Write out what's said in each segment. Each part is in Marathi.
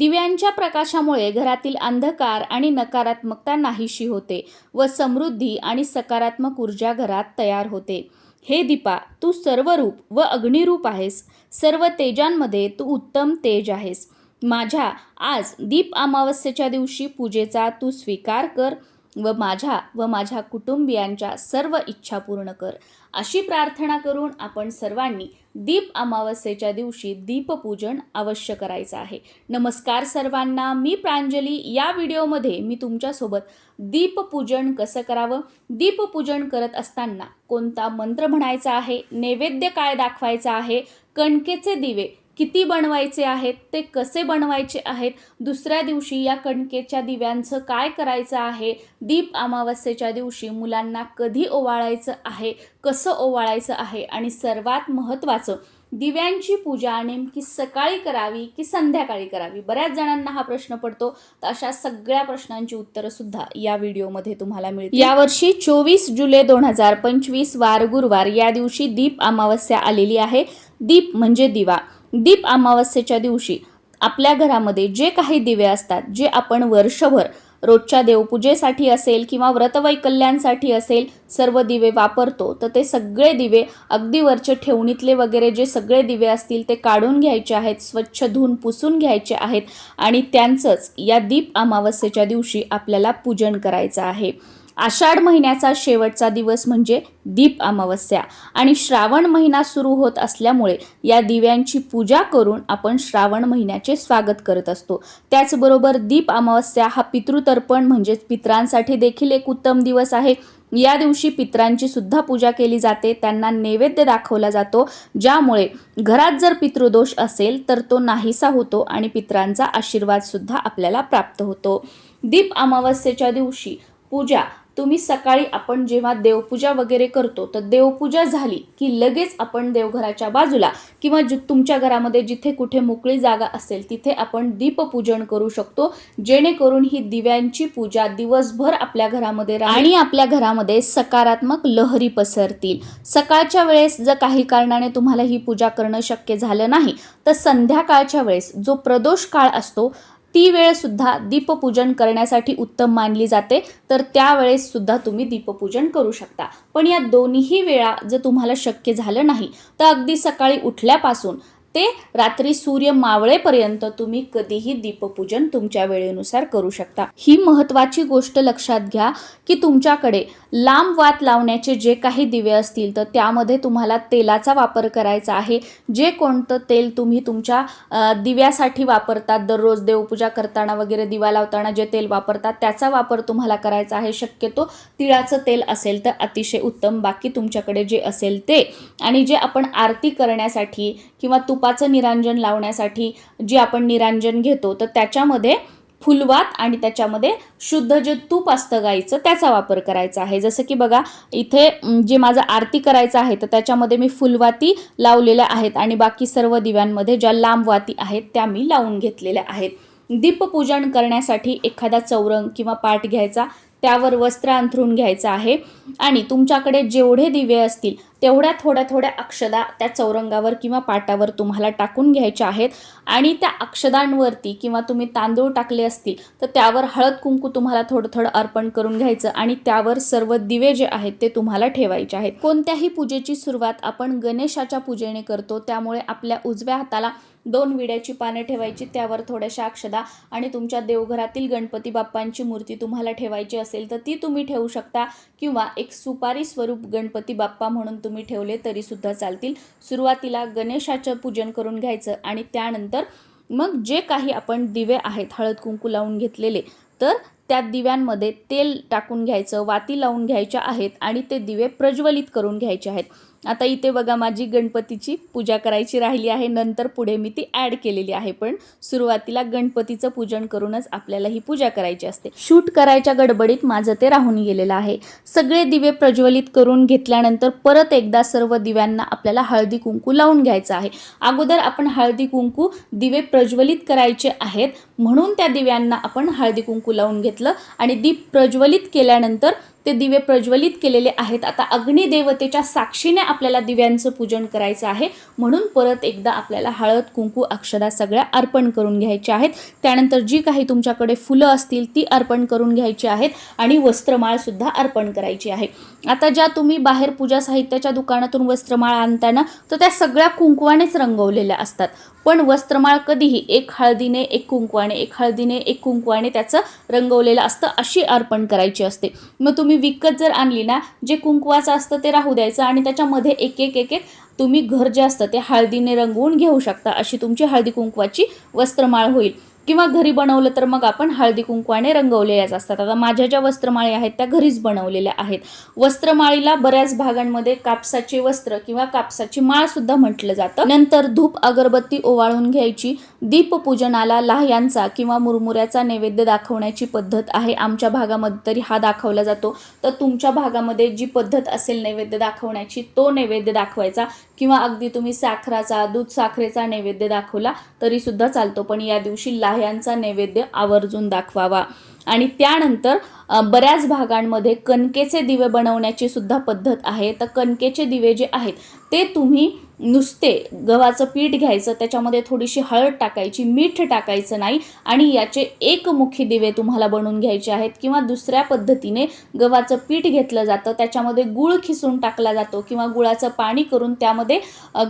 दिव्यांच्या प्रकाशामुळे घरातील अंधकार आणि नकारात्मकता नाहीशी होते व समृद्धी आणि सकारात्मक ऊर्जा घरात तयार होते. हे दीपा तू सर्वरूप व अग्निरूप आहेस. सर्व तेजांमध्ये तू उत्तम तेज आहेस. माझ्या आज दीप अमावस्येच्या दिवशी पूजेचा तू स्वीकार कर. व माझ्या व माझ्या कुटुंबियांच्या सर्व इच्छा पूर्ण कर. अशी प्रार्थना करून आपण सर्वांनी दीप अमावस्येच्या दिवशी दीपपूजन अवश्य करायचं आहे. नमस्कार सर्वांना मी प्रांजली. या व्हिडिओमध्ये मी तुमच्यासोबत दीपपूजन कसं करावं? दीपपूजन करत असताना कोणता मंत्र म्हणायचा आहे? नैवेद्य काय दाखवायचा आहे? कणकेचे दिवे किती बनवायचे आहेत ते कसे बनवायचे आहेत दुसऱ्या दिवशी या कणकेच्या दिव्यांचं काय करायचं आहे दीप अमावस्येच्या दिवशी मुलांना कधी ओवाळायचं आहे कसं ओवाळायचं आहे आणि सर्वात महत्त्वाचं दिव्यांची पूजा नेमकी सकाळी करावी की संध्याकाळी करावी? बऱ्याच जणांना हा प्रश्न पडतो. तर अशा सगळ्या प्रश्नांची उत्तरं सुद्धा या व्हिडिओमध्ये तुम्हाला मिळतील. यावर्षी चोवीस जुलै दोन हजार पंचवीस वार गुरुवार या दिवशी दीप अमावस्या आलेली आहे. दीप म्हणजे दिवा. दीप अमावस्येच्या दिवशी आपल्या घरामध्ये जे काही दिवे असतात जे आपण वर्षभर रोजच्या देवपूजेसाठी असेल किंवा व्रतवैकल्यांसाठी असेल सर्व दिवे वापरतो. तर ते सगळे दिवे अगदी वरचे ठेवणीतले वगैरे जे सगळे दिवे असतील ते काढून घ्यायचे आहेत स्वच्छ धुवून पुसून घ्यायचे आहेत आणि त्यांचंच या दीप अमावस्येच्या दिवशी आपल्याला पूजन करायचं आहे. आषाढ महिन्याचा शेवटचा दिवस म्हणजे दीप अमावस्या. आणि श्रावण महिना सुरू होत असल्यामुळे या दिव्यांची पूजा करून आपण श्रावण महिन्याचे स्वागत करत असतो. त्याचबरोबर दीप अमावस्या हा पितृतर्पण म्हणजेच पित्रांसाठी देखील एक उत्तम दिवस आहे. या दिवशी पित्रांची सुद्धा पूजा केली जाते. त्यांना नैवेद्य दाखवला जातो. ज्यामुळे घरात जर पितृदोष असेल तर तो नाहीसा होतो आणि पित्रांचा आशीर्वाद सुद्धा आपल्याला प्राप्त होतो. दीप अमावस्येच्या दिवशी पूजा तुम्ही सकाळी आपण जेव्हा देवपूजा वगैरे करतो तर देवपूजा झाली की लगेच आपण देवघराच्या बाजूला किंवा जि तुमच्या घरामध्ये जिथे कुठे मोकळी जागा असेल तिथे आपण दीपपूजन करू शकतो जेणेकरून ही दिव्यांची पूजा दिवसभर आपल्या घरामध्ये आणि आपल्या घरामध्ये सकारात्मक लहरी पसरतील. सकाळच्या वेळेस जर काही कारणाने तुम्हाला ही पूजा करणं शक्य झालं नाही तर संध्याकाळच्या वेळेस जो प्रदोष काळ असतो ती वेळ सुद्धा दीपपूजन करण्यासाठी उत्तम मानली जाते. तर त्यावेळेस सुद्धा तुम्ही दीपपूजन करू शकता. पण या दोन्ही वेळा जर तुम्हाला शक्य झालं नाही तर अगदी सकाळी उठल्यापासून ते रात्री सूर्य मावळेपर्यंत तुम्ही कधीही दीपपूजन तुमच्या वेळेनुसार करू शकता. ही महत्त्वाची गोष्ट लक्षात घ्या की तुमच्याकडे लांब वात लावण्याचे जे काही दिवे असतील तर त्यामध्ये तुम्हाला तेलाचा वापर करायचा आहे. जे कोणतं तेल तुम्ही तुमच्या दिव्यासाठी वापरतात दररोज देवपूजा करताना वगैरे दिवा लावताना जे तेल वापरतात त्याचा वापर तुम्हाला करायचा आहे. शक्यतो तिळाचं तेल असेल तर अतिशय उत्तम. बाकी तुमच्याकडे जे असेल ते. आणि जे आपण आरती करण्यासाठी किंवा तुपाचं निरांजन लावण्यासाठी जे आपण निरांजन घेतो तर त्याच्यामध्ये फुलवात आणि त्याच्यामध्ये शुद्ध जे तूप असतं गाईचं त्याचा वापर करायचा आहे. जसं की बघा इथे जे माझं आरती करायचं आहे तर त्याच्यामध्ये मी फुलवाती लावलेल्या आहेत आणि बाकी सर्व दिव्यांमध्ये ज्या लांब वाती आहेत त्या मी लावून घेतलेल्या आहेत. दीपपूजन करण्यासाठी एखादा चौरंग किंवा पाठ घ्यायचा त्यावर वस्त्र अंथरून घ्यायचं आहे. आणि तुमच्याकडे जेवढे दिवे असतील तेवढ्या थोड्या थोड्या अक्षदा त्या चौरंगावर किंवा पाटावर तुम्हाला टाकून घ्यायच्या आहेत. आणि त्या अक्षदांवरती किंवा तुम्ही तांदूळ टाकले असतील तर त्यावर हळद कुंकू तुम्हाला थोडं थोडं अर्पण करून घ्यायचं आणि त्यावर सर्व दिवे जे आहेत ते तुम्हाला ठेवायचे आहेत. कोणत्याही पूजेची सुरुवात आपण गणेशाच्या पूजेने करतो त्यामुळे आपल्या उजव्या हाताला दोन विड्याची पानं ठेवायची त्यावर थोड्याशा अक्षदा आणि तुमच्या देवघरातील गणपती बाप्पांची मूर्ती तुम्हाला ठेवायची असेल तर ती तुम्ही ठेवू शकता किंवा एक सुपारी स्वरूप गणपती बाप्पा म्हणून तुम्ही ठेवले तरी सुद्धा चालतील. सुरुवातीला गणेशाचं पूजन करून घ्यायचं आणि त्यानंतर मग जे काही आपण दिवे आहेत हळद कुंकू लावून घेतलेले तर त्या दिव्यांमध्ये तेल टाकून घ्यायचं वाती लावून घ्यायच्या आहेत आणि ते दिवे प्रज्वलित करून घ्यायचे आहेत. आता इथे बघा माझी गणपतीची पूजा करायची राहिली आहे. नंतर पुढे मी ती ॲड केलेली आहे. पण सुरुवातीला गणपतीचं पूजन करूनच आपल्याला ही पूजा करायची असते. शूट करायच्या गडबडीत माझं ते राहून गेलेलं आहे. सगळे दिवे प्रज्वलित करून घेतल्यानंतर परत एकदा सर्व दिव्यांना आपल्याला हळदी कुंकू लावून घ्यायचं आहे. अगोदर आपण हळदी कुंकू दिवे प्रज्वलित करायचे आहेत. म्हणून त्या दिव्यांना आपण हळदी कुंकू लावून घेतलं आणि दीप प्रज्वलित केल्यानंतर ते दिवे प्रज्वलित केलेले आहेत. आता अग्निदेवतेच्या साक्षीने आपल्याला दिव्यांचं पूजन करायचं आहे. म्हणून परत एकदा आपल्याला हळद कुंकू अक्षदा सगळ्या अर्पण करून घ्यायच्या आहेत. त्यानंतर जी काही तुमच्याकडे फुलं असतील ती अर्पण करून घ्यायची आहेत आणि वस्त्रमाळ सुद्धा अर्पण करायची आहे. आता ज्या तुम्ही बाहेर पूजा साहित्याच्या दुकानातून वस्त्रमाळ आणताना तर त्या सगळ्या कुंकवानेच रंगवलेल्या असतात. पण वस्त्रमाळ कधीही एक हळदीने एक कुंकवाने एक हळदीने एक कुंकवाने त्याचं रंगवलेलं असतं अशी अर्पण करायची असते. मग तुम्ही विकत जर आणली ना जे कुंकवाचं असतं ते राहू द्यायचं आणि त्याच्यामध्ये एक एक एक एक तुम्ही घर जे असतं ते हळदीने रंगवून घेऊ शकता अशी तुमची हळदी कुंकवाची वस्त्रमाळ होईल. किंवा घरी बनवलं तर मग आपण हळदी कुंकवाने रंगवलेल्याच असतात आता माझ्या ज्या वस्त्रमाळी आहेत त्या घरीच बनवलेल्या आहेत. वस्त्रमाळीला बऱ्याच भागांमध्ये कापसाचे वस्त्र किंवा कापसाची माळ सुद्धा म्हटलं जातं. नंतर धूप अगरबत्ती ओवाळून घ्यायची. दीपपूजनाला लाह्यांचा किंवा मुरमुऱ्याचा नैवेद्य दाखवण्याची पद्धत आहे. आमच्या भागामध्ये तरी हा दाखवला जातो. तर तुमच्या भागामध्ये जी पद्धत असेल नैवेद्य दाखवण्याची तो नैवेद्य दाखवायचा. किंवा अगदी तुम्ही साखराचा दूध साखरेचा नैवेद्य दाखवला तरी सुद्धा चालतो. पण या दिवशी पाह्यांचा नैवेद्य आवर्जून दाखवावा. आणि त्यानंतर बऱ्याच भागांमध्ये कणकेचे दिवे बनवण्याची सुद्धा पद्धत आहे. तर कणकेचे दिवे जे आहेत ते तुम्ही नुसते गव्हाचं पीठ घ्यायचं त्याच्यामध्ये थोडीशी हळद टाकायची मीठ टाकायचं नाही आणि याचे एकमुखी दिवे तुम्हाला बनवून घ्यायचे आहेत किंवा दुसऱ्या पद्धतीने गव्हाचं पीठ घेतलं जातं त्याच्यामध्ये गुळ खिसून टाकला जातो किंवा गुळाचं पाणी करून त्यामध्ये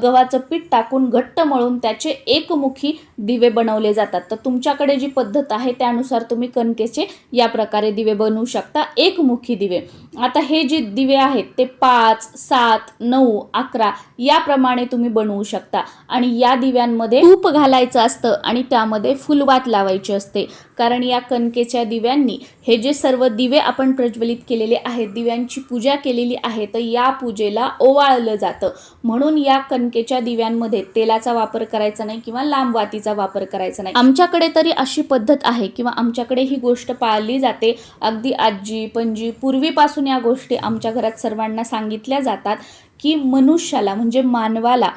गव्हाचं पीठ टाकून घट्ट मळून त्याचे एकमुखी दिवे बनवले जातात. तर तुमच्याकडे जी पद्धत आहे त्यानुसार तुम्ही कणकेचे या प्रकारे दिवे बनवू शकता एकमुखी दिवे. आता हे जे दिवे आहेत ते पाच सात नऊ अकरा याप्रमाणे तुम्ही बनवू शकता. आणि या दिव्यांमध्ये तूप घालायचं असतं आणि त्यामध्ये फुलवात लावायची असते. कारण या कणकेच्या दिव्यांनी हे जे सर्व दिवे आपण प्रज्वलित केलेले आहेत दिव्यांची पूजा केलेली आहे तर या पूजेला ओवाळलं जातं. म्हणून या कणकेच्या दिव्यांमध्ये तेलाचा वापर करायचा नाही किंवा लांब वातीचा वापर करायचा नाही. आमच्याकडे तरी अशी पद्धत आहे किंवा आमच्याकडे ही गोष्ट पाळली जाते. अगदी आजी पणजी पूर्वीपासून या गोष्टी आमच्या घरात सर्वांना सांगितल्या जातात की मनुष्याला म्हणजे मानवाला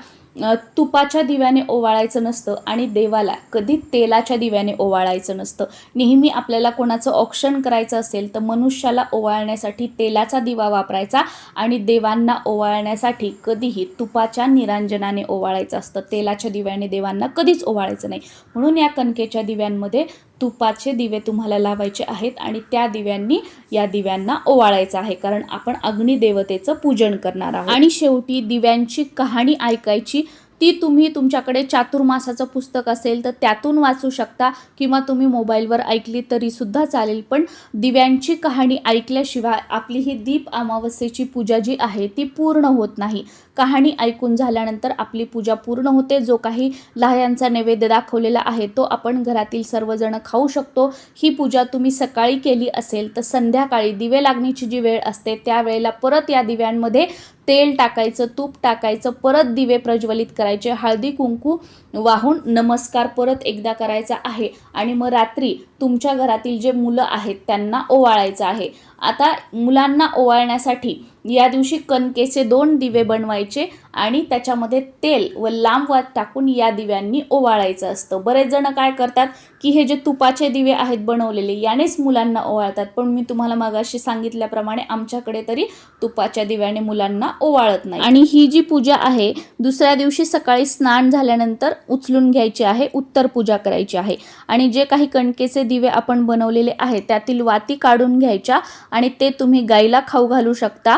तुपाच्या दिव्याने ओवाळायचं नसतं आणि देवाला कधी तेलाच्या दिव्याने ओवाळायचं नसतं. नेहमी आपल्याला कोणाचं ऑप्शन करायचं असेल तर मनुष्याला ओवाळण्यासाठी तेलाचा दिवा वापरायचा आणि देवांना ओवाळण्यासाठी कधीही तुपाच्या निरांजनाने ओवाळायचं असतं. तेलाच्या दिव्याने देवांना कधीच ओवाळायचं नाही. म्हणून या कणकेच्या दिव्यांमध्ये तुपाचे दिवे तुम्हाला लावायचे आहेत आणि त्या दिव्यांनी या दिव्यांना ओवाळायचं आहे. कारण आपण अग्निदेवतेचं पूजन करणार आहोत. आणि शेवटी दिव्यांची कहाणी ऐकायची ती तुम्ही तुमच्याकडे चातुर्मासाचं पुस्तक असेल तर त्यातून वाचू शकता किंवा तुम्ही मोबाईलवर ऐकली तरीसुद्धा चालेल. पण दिव्यांची कहाणी ऐकल्याशिवाय आपली ही दीप अमावस्येची पूजा जी आहे ती पूर्ण होत नाही. कहाणी ऐकून झाल्यानंतर आपली पूजा पूर्ण होते. जो काही लाह्यांचा नैवेद्य दाखवलेला आहे तो आपण घरातील सर्वजण खाऊ शकतो. ही पूजा तुम्ही सकाळी केली असेल तर संध्याकाळी दिवे लागणीची जी वेळ असते त्यावेळेला परत या दिव्यांमध्ये तेल टाकायचं तूप टाकायचं परत दिवे प्रज्वलित करायचे हळदी कुंकू वाहून नमस्कार परत एकदा करायचा आहे. आणि मग रात्री तुमच्या घरातील जे मुलं आहेत त्यांना ओवाळायचं आहे. आता मुलांना ओवाळण्यासाठी या दिवशी कणकेचे दोन दिवे बनवायचे आणि त्याच्यामध्ये तेल व लांब वात टाकून या दिव्यांनी ओवाळायचं असतं. बरेच जण काय करतात की हे जे तुपाचे दिवे आहेत बनवलेले यानेच मुलांना ओवाळतात. पण मी तुम्हाला मागाशी सांगितल्याप्रमाणे आमच्याकडे तरी तुपाच्या दिव्याने मुलांना ओवाळत नाही. आणि ही जी पूजा आहे दुसऱ्या दिवशी सकाळी स्नान झाल्यानंतर उचलून घ्यायची आहे उत्तर पूजा करायची आहे. आणि जे काही कणकेचे दिवे आपण बनवलेले आहेत त्यातील वाती काढून घ्यायच्या आणि ते तुम्ही गाईला खाऊ घालू शकता.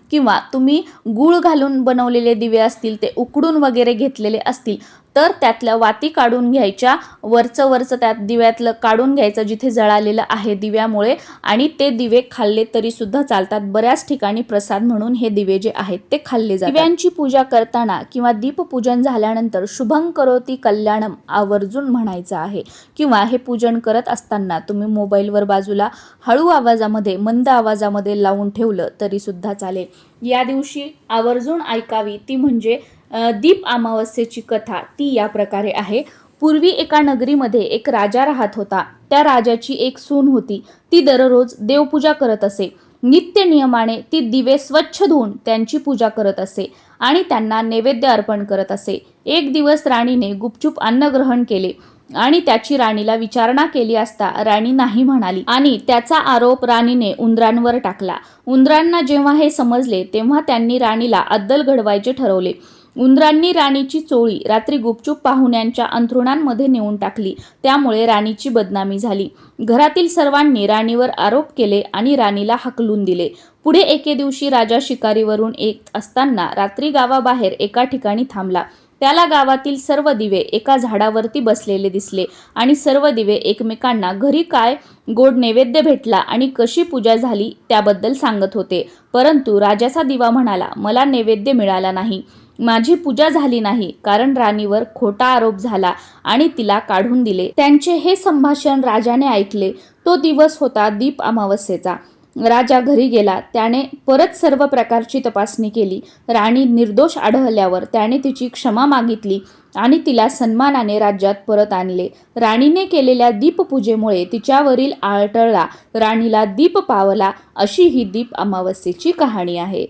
किंवा तुम्ही गूळ घालून बनवलेले दिवे असतील ते उकडून वगैरे घेतलेले असतील तर त्यातल्या वाती काढून घ्यायच्या वरचं वरचं त्यात दिव्यातलं काढून घ्यायचं जिथे जळालेलं आहे दिव्यामुळे आणि ते दिवे खाल्ले तरी सुद्धा चालतात. बऱ्याच ठिकाणी प्रसाद म्हणून हे दिवे जे आहेत ते खाल्ले जातात. दिव्यांची पूजा करताना किंवा दीपपूजन झाल्यानंतर शुभं करोती कल्याणम आवर्जून म्हणायचं आहे. किंवा हे पूजन करत असताना तुम्ही मोबाईलवर बाजूला हळू आवाजामध्ये मंद आवाजामध्ये लावून ठेवलं तरी सुद्धा चालेल. या दिवशी आवर्जून ऐकावी ती म्हणजे दीप अमावस्येची कथा. ती या प्रकारे आहे. पूर्वी एका नगरीमध्ये एक राजा राहत होता. त्या राजाची एक सून होती. ती दररोज देवपूजा करत असे. नित्य नियमाने ती दिवे स्वच्छ धुवून त्यांची पूजा करत असे आणि त्यांना नैवेद्य अर्पण करत असे. एक दिवस राणीने गुपचूप अन्न ग्रहण केले. आणि त्याची राणीला विचारणा केली असता राणी नाही म्हणाली. आणि त्याचा आरोप राणीने उंदरांवर टाकला. उंदरांना जेव्हा हे समजले तेव्हा त्यांनी राणीला अद्दल घडवायचे ठरवले. उंदरांनी राणीची चोळी रात्री गुपचूप पाहुण्यांच्या अंथरुणांमध्ये नेऊन टाकली. त्यामुळे राणीची बदनामी झाली. घरातील सर्वांनी राणीवर आरोप केले आणि राणीला हकलून दिले. पुढे एके दिवशी राजा शिकारीवरून येत असताना रात्री गावाबाहेर एका ठिकाणी थांबला. त्याला गावातील सर्व दिवे एका झाडावरती बसलेले दिसले आणि सर्व दिवे एकमेकांना घरी काय गोड नैवेद्य भेटला आणि कशी पूजा झाली त्याबद्दल सांगत होते. परंतु राजाचा दिवा म्हणाला मला नैवेद्य मिळाला नाही. माझी पूजा झाली नाही कारण राणीवर खोटा आरोप झाला आणि तिला काढून दिले. त्यांचे हे संभाषण राजाने ऐकले. तो दिवस होता दीप अमावस्येचा. राजा घरी गेला. त्याने परत सर्व प्रकारची तपासणी केली. राणी निर्दोष आढळल्यावर त्याने तिची क्षमा मागितली आणि तिला सन्मानाने राज्यात परत आणले. राणीने केलेल्या दीपपूजेमुळे तिच्यावरील आळटळला राणीला दीप पावला अशी ही दीप अमावस्येची कहाणी आहे.